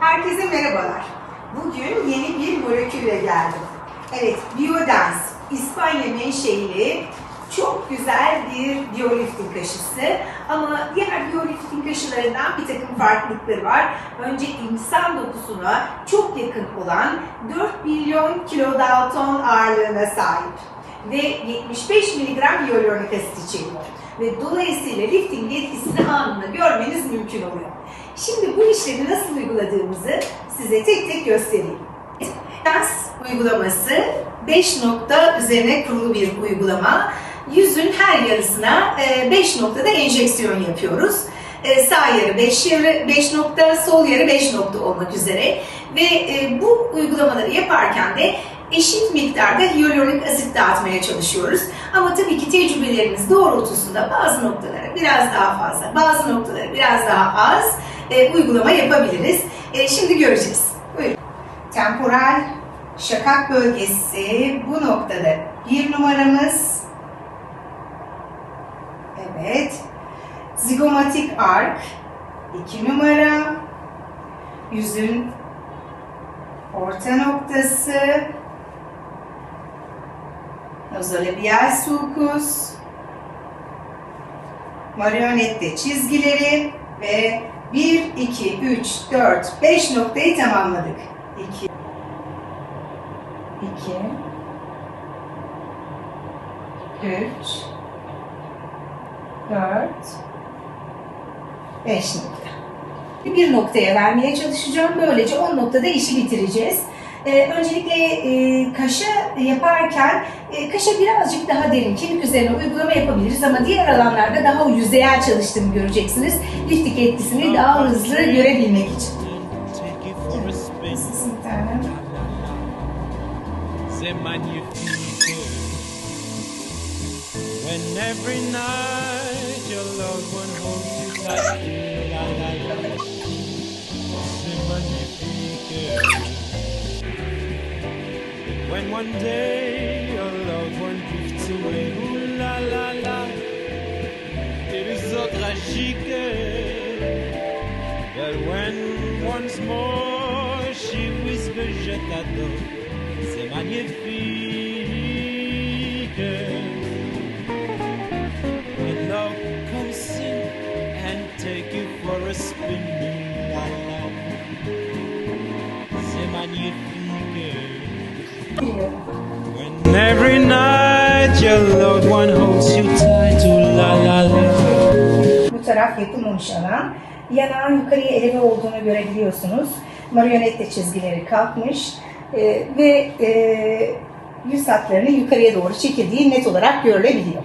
Herkese merhabalar. Bugün yeni bir molekülle geldim. Evet, Biodance, İspanya menşeili çok güzel bir biyolifting kaşısı. Ama diğer biyolifting kaşılarından bir takım farklılıkları var. Önce insan dokusuna çok yakın olan 4 milyon kilodalton ağırlığına sahip ve 75 miligram hyaluronik asit içeriyor. Ve dolayısıyla lifting etkisini anında görmeniz mümkün oluyor. Şimdi bu işlemi nasıl uyguladığımızı size tek tek göstereyim. Ders uygulaması 5 nokta üzerine kurulu bir uygulama. Yüzün her yarısına 5 noktada enjeksiyon yapıyoruz. E, Sağ yarı 5 yarı 5 nokta, sol yarı 5 nokta olmak üzere ve e, bu uygulamaları yaparken de eşit miktarda hyaluronik asit dağıtmaya çalışıyoruz. Ama tabii ki tecrübelerimiz doğrultusunda bazı noktalara biraz daha fazla, bazı noktalara biraz daha az e, uygulama yapabiliriz. E, şimdi göreceğiz. Buyurun. Temporal şakak bölgesi bu noktada bir numaramız. Evet. Zigomatik ark iki numara. Yüzün orta noktası. Nazolabial sulcus. Marionette çizgileri ve 1, 2, 3, 4, 5 noktayı tamamladık. 2, 2, 3, 4, 5 nokta. Bir noktaya vermeye çalışacağım. Böylece 10 noktada işi bitireceğiz. Ee, öncelikle e, kaşa yaparken e, kaşa birazcık daha derin, kemik üzerine uygulama yapabiliriz ama diğer alanlarda daha yüzeyel çalıştığını göreceksiniz. Lifting etkisini daha hızlı görebilmek için. When every night your loved one holds you tight. La la la. C'est one day your loved one drifts away. Ooh la la la. It is so tragique. Eh? But when once more she whispers je t'adore, c'est magnifique. Eh? When love comes in and take you for a spin, Ooh la la, c'est magnifique. Night your loved one holds you tight, ooh la la la. Bu taraf yapılmamış alan. Yanağın yukarıya eleve olduğunu görebiliyorsunuz. Marionette çizgileri kalkmış e, ve e, yüz hatlarının yukarıya doğru çekildiği net olarak görülebiliyor.